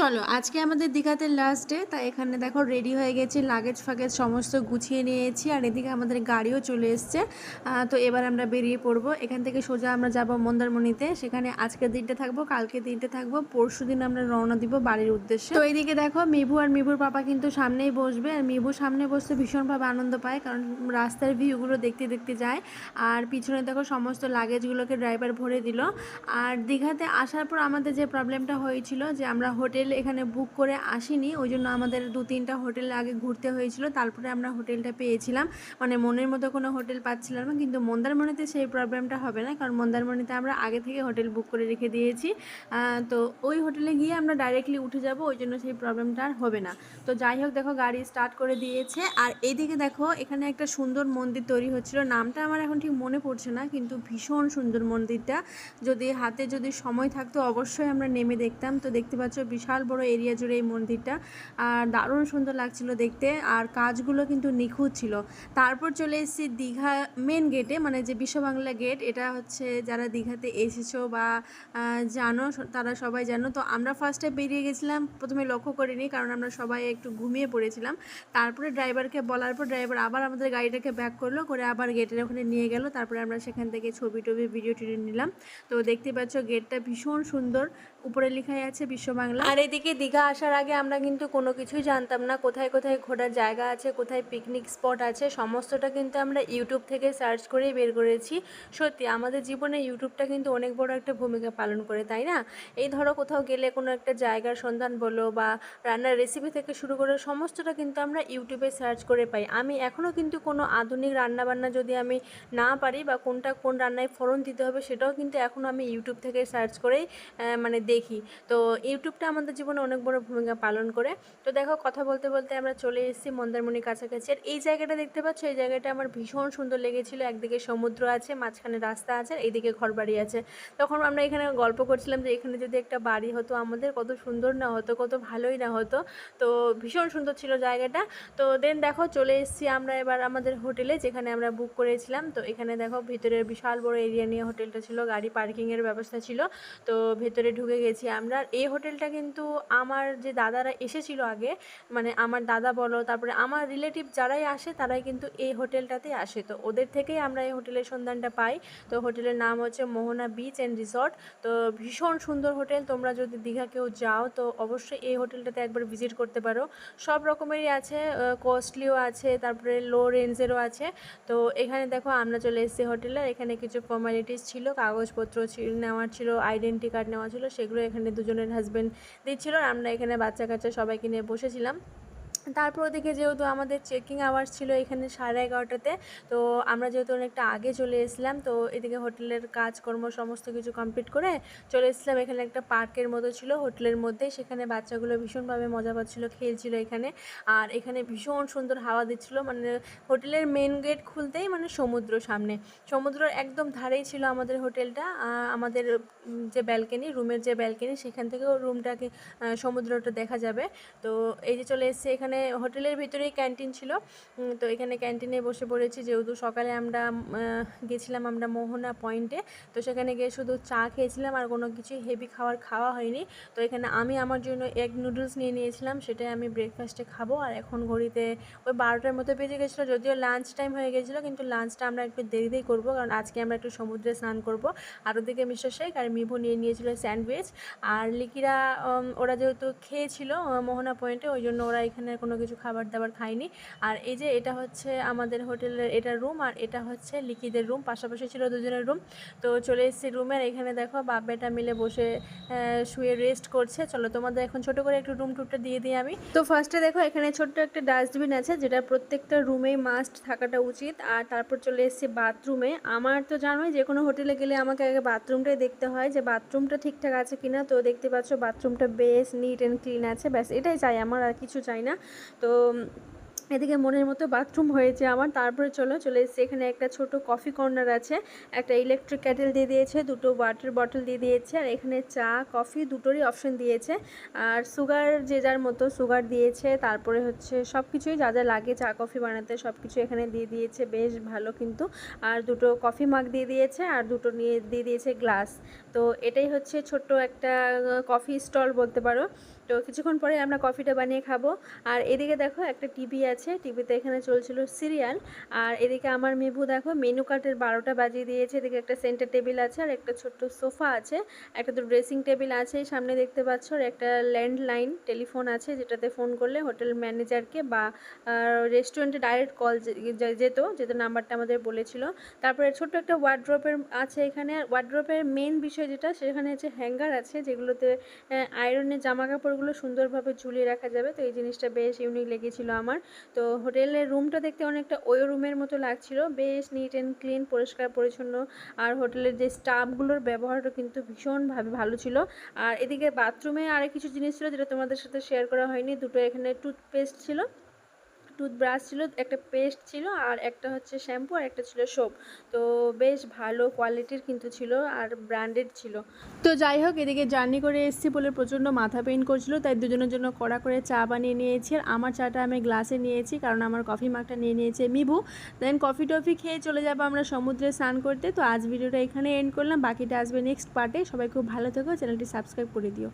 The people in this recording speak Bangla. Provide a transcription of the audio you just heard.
চলো, আজকে আমাদের দীঘাতে লাস্ট ডে তাই এখানে দেখো রেডি হয়ে গেছি লাগেজ ফাগেজ সমস্ত গুছিয়ে নিয়েছি, আর এদিকে আমাদের গাড়িও চলে এসছে। তো এবার আমরা বেরিয়ে পড়ব। এখান থেকে সোজা আমরা যাব মন্দারমণিতে। সেখানে আজকের দিনটা থাকব কালকে দিনটা থাকব, পরশু দিন আমরা রওনা দিব বাড়ির উদ্দেশ্যে। তো এইদিকে দেখো মিভু আর মিভুর পাপা কিন্তু সামনেই বসবে, আর মিভু সামনে বসতে ভীষণভাবে আনন্দ পায়, কারণ রাস্তার ভিউগুলো দেখতে দেখতে যায়। আর পিছনে দেখো সমস্ত লাগেজগুলোকে ড্রাইভার ভরে দিল। আর দীঘাতে আসার পর আমাদের যে প্রবলেমটা হয়েছিল যে আমরা হোটেল এখানে বুক করে আসিনি ওই জন্য আমাদের দু তিনটা হোটেল আগে ঘুরতে হয়েছিল, তারপরে আমরা হোটেলটা পেয়েছিলাম। মানে মনের মতো কোনো হোটেল পাচ্ছিলাম না, কিন্তু মন্দারমণিতে সেই প্রবলেমটা হবে না, কারণ মন্দারমণিতে আমরা আগে থেকে হোটেল বুক করে রেখে দিয়েছি। তো ওই হোটেলে গিয়ে আমরা ডাইরেক্টলি উঠে যাব ওই জন্য সেই প্রবলেমটা আর হবে না। তো যাই হোক, দেখো গাড়ি স্টার্ট করে দিয়েছে। আর এইদিকে দেখো, এখানে একটা সুন্দর মন্দির তৈরি হচ্ছিল। নামটা আমার এখন ঠিক মনে পড়ছে না, কিন্তু ভীষণ সুন্দর মন্দিরটা। যদি হাতে যদি সময় থাকতো, অবশ্যই আমরা নেমে দেখতাম। তো দেখতে পাচ্ছ বিশাল বড় এরিয়া জুড়ে এই মন্দিরটা। আর দারুণ সুন্দর লাগছিল দেখতে। আর কাজগুলো কিন্তু নিখুঁত ছিল। তারপর চলে এসেছি দীঘা মেন গেটে মানে যে বিশ্ব বাংলা গেট এটা হচ্ছে যারা দীঘাতে এসেছ বা জানো, তারা সবাই জানো। তো আমরা ফার্স্টে বেরিয়ে গেছিলাম, প্রথমে লক্ষ্য করিনি, কারণ আমরা সবাই একটু ঘুমিয়ে পড়েছিলাম। তারপরে ড্রাইভারকে বলার পর ড্রাইভার আবার আমাদের গাড়িটাকে ব্যাক করল, করে আবার গেটের ওখানে নিয়ে গেল। তারপরে আমরা সেখান থেকে ছবি টবি ভিডিও টিডিও নিলাম। তো দেখতে পাচ্ছ গেটটা ভীষণ সুন্দর। উপরে লেখাই আছে বিশ্ব বাংলা। আর এদিকে দীঘা আসার আগে আমরা কিন্তু কোনো কিছুই জানতাম না, কোথায় কোথায় ঘোরার জায়গা আছে, কোথায় পিকনিক স্পট আছে, সমস্তটা কিন্তু আমরা ইউটিউব থেকে সার্চ করেই বের করেছি। সত্যি, আমাদের জীবনে ইউটিউবটা কিন্তু অনেক বড় একটা ভূমিকা পালন করে, তাই না? এই ধরো কোথাও গেলে কোনো একটা জায়গার সন্ধান বলো বা রান্নার রেসিপি থেকে শুরু করে সমস্তটা কিন্তু আমরা ইউটিউবে সার্চ করে পাই। আমি এখনও কিন্তু কোনো আধুনিক রান্নাবান্না যদি আমি না পারি বা কোনটা কোন রান্নায় ফোড়ন দিতে হবে সেটাও কিন্তু এখন আমি ইউটিউব থেকে সার্চ করেই মানে দেখি। তো ইউটিউবটা আমাদের জীবনে অনেক বড় ভূমিকা পালন করে। তো দেখো, কথা বলতে বলতে আমরা চলে এসেছি মন্দারমণির কাছাকাছি। আর এই জায়গাটা দেখতে পাচ্ছ, এই জায়গাটা আমার ভীষণ সুন্দর লেগেছিল। একদিকে সমুদ্র আছে, মাঝখানে রাস্তা আছে এইদিকে ঘর বাড়ি আছে। তখন আমরা এখানে গল্প করছিলাম যে এখানে যদি একটা বাড়ি হতো আমাদের, কত সুন্দর না হতো, কত ভালোই না হতো। তো ভীষণ সুন্দর ছিল জায়গাটা। তো দেন দেখো, চলে এসেছি আমরা এবার আমাদের হোটেলে, যেখানে আমরা বুক করেছিলাম। তো এখানে দেখো ভিতরে বিশাল বড় এরিয়া নিয়ে হোটেলটা ছিল, গাড়ি পার্কিংয়ের ব্যবস্থা ছিল। তো ভেতরে ঢুকে গেছি। আমরা এই হোটেলটা কিন্তু আমার যে দাদারা এসেছিল আগে মানে আমার দাদা বলো, তারপরে আমার রিলেটিভ যারাই আসে, তারাই কিন্তু এই হোটেলটাতে আসে। তো ওদের থেকেই আমরা এই হোটেলের সন্ধানটা পাই। তো হোটেলের নাম হচ্ছে মোহনা বিচ অ্যান্ড রিসর্ট। তো ভীষণ সুন্দর হোটেল। তোমরা যদি দীঘা কেউ যাও, তো অবশ্যই এই হোটেলটাতে একবার ভিজিট করতে পারো। সব রকমেরই আছে কস্টলিও আছে, তারপরে লো রেঞ্জেরও আছে। তো এখানে দেখো, আমরা চলে এসেছি হোটেলে। এখানে কিছু ফর্মালিটিস ছিল, কাগজপত্র নেওয়ার ছিল আইডেন্টি কার্ড নেওয়া ছিল, সেগুলো এখানে দুজনের হাজব্যান্ড দিচ্ছিল আর আমরা এখানে বাচ্চা কাচ্চা সবাইকে নিয়ে বসেছিলাম। তারপর ওদিকে যেহেতু আমাদের চেকিং আওয়ার্স ছিল এখানে সাড়ে এগারোটাতে, তো আমরা যেহেতু অনেকটা আগে চলে এসলাম তো এদিকে হোটেলের কাজকর্ম সমস্ত কিছু কমপ্লিট করে চলে এসেছিলাম। এখানে একটা পার্কের মতো ছিল হোটেলের মধ্যে, সেখানে বাচ্চাগুলো ভীষণভাবে মজা পাচ্ছিল, খেলছিল এখানে। আর এখানে ভীষণ সুন্দর হাওয়া দিচ্ছিল মানে হোটেলের মেন গেট খুলতেই মানে সমুদ্র সামনে। সমুদ্রের একদম ধারেই ছিল আমাদের হোটেলটা আমাদের যে ব্যালকনি রুমের যে ব্যালকনি সেখান থেকেও রুমটাকে সমুদ্রটা দেখা যাবে। তো এই যে চলে এসেছে এখানে হোটেলের ভিতরেই ক্যান্টিন ছিল। তো এখানে ক্যান্টিনে বসে পড়েছি, যেহেতু সকালে আমরা গেছিলাম আমরা মোহনা পয়েন্টে তো সেখানে গিয়ে শুধু চা খেয়েছিলাম আর কোনো কিছু হেভি খাবার খাওয়া হয়নি। তো এখানে আমি আমার জন্য এগ নুডলস নিয়ে নিয়েছিলাম, সেটাই আমি ব্রেকফাস্টে খাব। আর এখন ঘড়িতে ওই বারোটার মতো বেজে গেছিল, যদিও লাঞ্চ টাইম হয়ে গেছিল, কিন্তু লাঞ্চটা আমরা একটু দেরিতেই করব, কারণ আজকে আমরা একটু সমুদ্রে স্নান করব। আর ওদিকে মিস্টার শেখ আর মিভু নিয়ে নিয়েছিল স্যান্ডউইচ আর লিকিরা ওরা যেহেতু খেয়েছিল মোহনা পয়েন্টে ওই জন্য ওরা এখানে কোনো কিছু খাবার দাবার খাইনি। আর এই যে এটা হচ্ছে আমাদের হোটেলের এটা রুম আর এটা হচ্ছে লিকিদের রুম, পাশাপাশি ছিল দুজনের রুম। তো চলে এসেছি রুমের, এখানে দেখো বাপ বেটা মিলে বসে শুয়ে রেস্ট করছে। চলো তোমাদের এখন ছোট করে একটু রুম টুরটা দিয়ে দিই আমি। তো ফার্স্টে দেখো এখানে ছোট্ট একটা ডাস্টবিন আছে, যেটা প্রত্যেকটা রুমেই মাস্ট থাকাটা উচিত। আর তারপর চলে এসেছি বাথরুমে আমার তো জানোই যে কোনো হোটেলে গেলে আমাকে আগে বাথরুমটাই দেখতে হয় যে বাথরুমটা ঠিকঠাক আছে কিনা। তো দেখতে পাচ্ছ বাথরুমটা বেশ নিট অ্যান্ড ক্লিন আছে। ব্যাস এটাই চাই আমার, আর কিছু চাই না। তো এদিকে মনের মতো বাথরুম হয়েছে আমার। তারপরে চলো, চলে এসেছি এখানে একটা ছোট কফি কর্নার আছে। একটা ইলেকট্রিক ক্যাটেল দিয়ে দিয়েছে, দুটো ওয়াটার বটল দিয়ে দিয়েছে, আর এখানে চা কফি দুটোরই অপশন দিয়েছে। আর সুগার যে যার মতো সুগার দিয়েছে, তারপরে হচ্ছে সব কিছুই যা যা লাগে চা কফি বানাতে সব কিছু এখানে দিয়ে দিয়েছে, বেশ ভালো কিন্তু। আর দুটো কফি মাগ দিয়ে দিয়েছে, আর দুটো নিয়ে, দিয়ে দিয়েছে গ্লাস তো এটাই হচ্ছে ছোট্ট একটা কফি স্টল বলতে পারো। তো কিছুক্ষণ পরে আমরা কফিটা বানিয়ে খাব। আর এদিকে দেখো একটা টিভি আছে, টিভিতে এখানে চলছিল সিরিয়াল। আর এদিকে আমার মেভু দেখো, মেনু কার্ডের বারোটা বাজিয়ে দিয়েছে। এদিকে একটা সেন্টার টেবিল আছে আর একটা ছোট্ট সোফা আছে। একটা তো ড্রেসিং টেবিল আছে, সামনে দেখতে পাচ্ছ আর একটা ল্যান্ডলাইন টেলিফোন আছে যেটাতে ফোন করলে হোটেল ম্যানেজারকে বা রেস্টুরেন্টে ডাইরেক্ট কল যেত যেহেতু নাম্বারটা আমাদের বলেছিল। তারপরে ছোট্ট একটা ওয়ার্ড্রপের আছে এখানে। ওয়ার্ড্রপের মেন বিষয় যেটা, সেখানে হচ্ছে হ্যাঙ্গার আছে যেগুলোতে আয়রনের জামা কাপড়গুলো সুন্দরভাবে ঝুলিয়ে রাখা যাবে। তো এই জিনিসটা বেশ ইউনিক লেগেছিল আমার। তো হোটেলের রুমটা দেখতে অনেকটা ওই রুমের মতো লাগছিল। বেশ নিট অ্যান্ড ক্লিন পরিষ্কার, পরিচ্ছন্ন। আর হোটেলের যে স্টাফগুলোর ব্যবহারটা কিন্তু ভীষণভাবে ভালো ছিল। আর এদিকে বাথরুমে আরও কিছু জিনিস ছিল যেটা তোমাদের সাথে শেয়ার করা হয়নি। দুটো এখানে টুথপেস্ট ছিল। টুথব্রাশ ছিল, একটা পেস্ট ছিল আর একটা হচ্ছে শ্যাম্পু আর একটা ছিল সোপ তো বেশ ভালো কোয়ালিটির কিন্তু ছিল আর ব্র্যান্ডেড ছিল। তো যাই হোক, এদিকে জার্নি করে এসেছি বলে প্রচণ্ড মাথা পেইন করছিল, তাই দুজনের জন্য কড়া করে চা বানিয়ে নিয়েছি। আর আমার চাটা আমি গ্লাসে নিয়েছি, কারণ আমার কফি মাগটা নিয়ে নিয়েছে মিবু। দেন কফি টফি খেয়ে চলে যাব আমরা সমুদ্রে স্নান করতে। তো আজ ভিডিওটা এখানে এন্ড করলাম, বাকিটা আসবে নেক্সট পার্টে সবাই খুব ভালো থেকো চ্যানেলটি সাবস্ক্রাইব করে দিও।